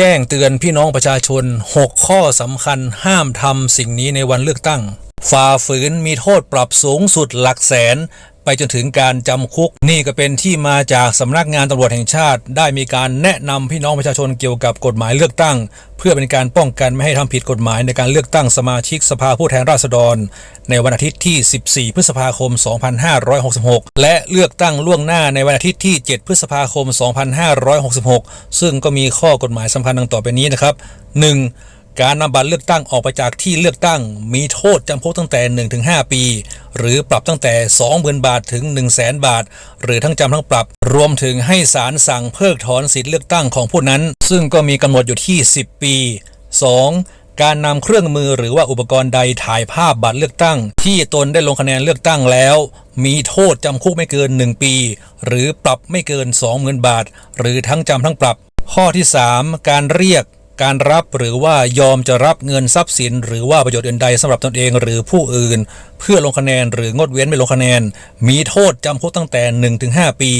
แจ้งเตือนพี่น้องประชาชน 6 ข้อสำคัญห้ามทำสิ่งนี้ในวันเลือกตั้ง ฝ่าฝืนมีโทษปรับสูงสุดหลักแสน ไปจนถึงการจำคุก นี่ก็เป็นที่มาจากสำนักงานตำรวจแห่งชาติ ได้มีการแนะนำพี่น้องประชาชนเกี่ยวกับกฎหมายเลือกตั้ง เพื่อเป็นการป้องกันไม่ให้ทำผิดกฎหมายในการเลือกตั้งสมาชิกสภาผู้แทนราษฎร ในวันอาทิตย์ที่ 14 พฤษภาคม 2566 และเลือกตั้งล่วงหน้าในวันอาทิตย์ที่ 7 พฤษภาคม 2566 ซึ่งก็มีข้อกฎหมายสำคัญดังต่อไปนี้นะครับ 1. การนำบัตรเลือกตั้งออกไปจากที่เลือกตั้ง มีโทษจำคุกตั้งแต่ 1-5 ปี หรือปรับตั้งแต่ 20,000 บาทถึง 100,000 บาท หรือทั้งจำทั้งปรับ รวมถึงให้ศาลสั่งเพิกถอนสิทธิเลือกตั้งของผู้นั้น ซึ่งก็มีกำหนดอยู่ที่ 10 ปี 2. การนำเครื่องมือหรือว่าอุปกรณ์ใดถ่ายภาพบัตรเลือกตั้ง ที่ตนได้ลงคะแนนเลือกตั้งแล้ว มีโทษจำคุกไม่เกิน 1 ปี หรือปรับไม่เกิน 20,000 บาท หรือทั้งจำทั้งปรับ ข้อที่ 3 การเรียก การรับหรือว่ายอมจะรับเงินทรัพย์สิน หรือว่าประโยชน์อื่นใดสำหรับตนเองหรือผู้อื่น เพื่อลงคะแนนหรืองดเว้นไม่ลงคะแนน มีโทษจำคุกตั้งแต่ 1-5 ปี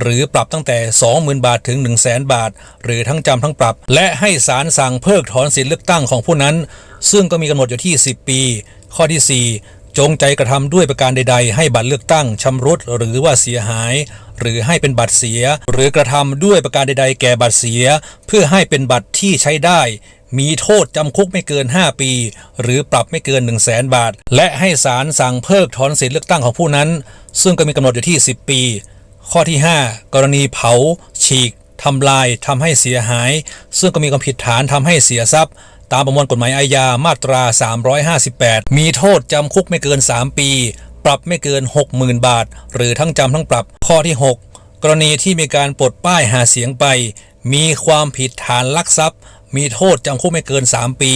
หรือปรับตั้งแต่ 20,000 บาทถึง 1 0 0 0 0แบาท หรือทั้งจำทั้งปรับ และให้ศาลสั่งเพิกถอนสิทธิเลือกตั้งของผู้นั้น ซึ่งก็มีกำหนดอยู่ที่ 10 ปี ข้อที่ 4 จงใจกระทำด้วยประการใด ๆ ให้บัตรเลือกตั้งชำรุดหรือว่าเสียหาย หรือให้เป็นบัตรเสีย หรือกระทำด้วยประการใด ๆ แก่บัตรเสีย เพื่อให้เป็นบัตรที่ใช้ได้ มีโทษจำคุกไม่เกิน 5 ปี หรือปรับไม่เกิน 1 0 0 0 0แบาท และให้ศาลสั่งเพิกถอนสิทธิเลือกตั้งของผู้นั้น ซึ่งก็มีกำหนดอยู่ที่ 10 ปี ข้อที่ 5 กรณีเผา ฉีกทำลายทำให้เสียหาย ซึ่งก็มีความผิดฐานทำให้เสียทรัพย์ตามประมวลกฎหมายอาญามาตรา 358 มีโทษจำคุกไม่เกิน 3 ปี ปรับไม่เกิน 60,000 บาท หรือทั้งจำทั้งปรับ ข้อที่ 6 กรณีที่มีการปลดป้ายหาเสียงไป มีความผิดฐานลักทรัพย์ มีโทษจำคุกไม่เกิน 3 ปี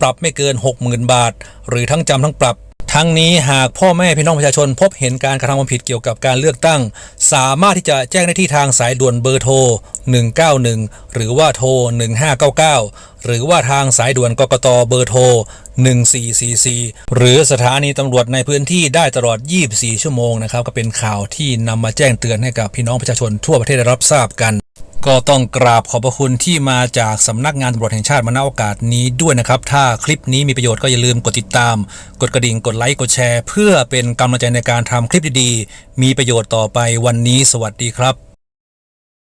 ปรับไม่เกิน 60,000 บาท หรือทั้งจำทั้งปรับ ทั้งนี้หากพ่อแม่พี่น้องประชาชน พบเห็นการกระทำความผิดเกี่ยวกับการเลือกตั้ง สามารถที่จะแจ้งได้ที่ทางสายด่วนเบอร์โทร 191 หรือว่าโทร 1599 หรือว่าทางสายด่วนกกตเบอร์โทร 1444 หรือสถานีตำรวจในพื้นที่ได้ตลอด 24 ชั่วโมงนะครับก็เป็นข่าวที่นำมาแจ้งเตือนให้กับพี่น้องประชาชนทั่วประเทศได้รับทราบกัน ก็ต้องกราบขอบพระคุณที่มาจากสำนักงานตำรวจแห่งชาติมาณโอกาสนี้ด้วยนะครับ ถ้าคลิปนี้มีประโยชน์ก็อย่าลืมกดติดตาม กดกระดิ่งกดไลค์กดแชร์ เพื่อเป็นกำลังใจในการทำคลิปดีๆ มีประโยชน์ต่อไปวันนี้สวัสดีครับ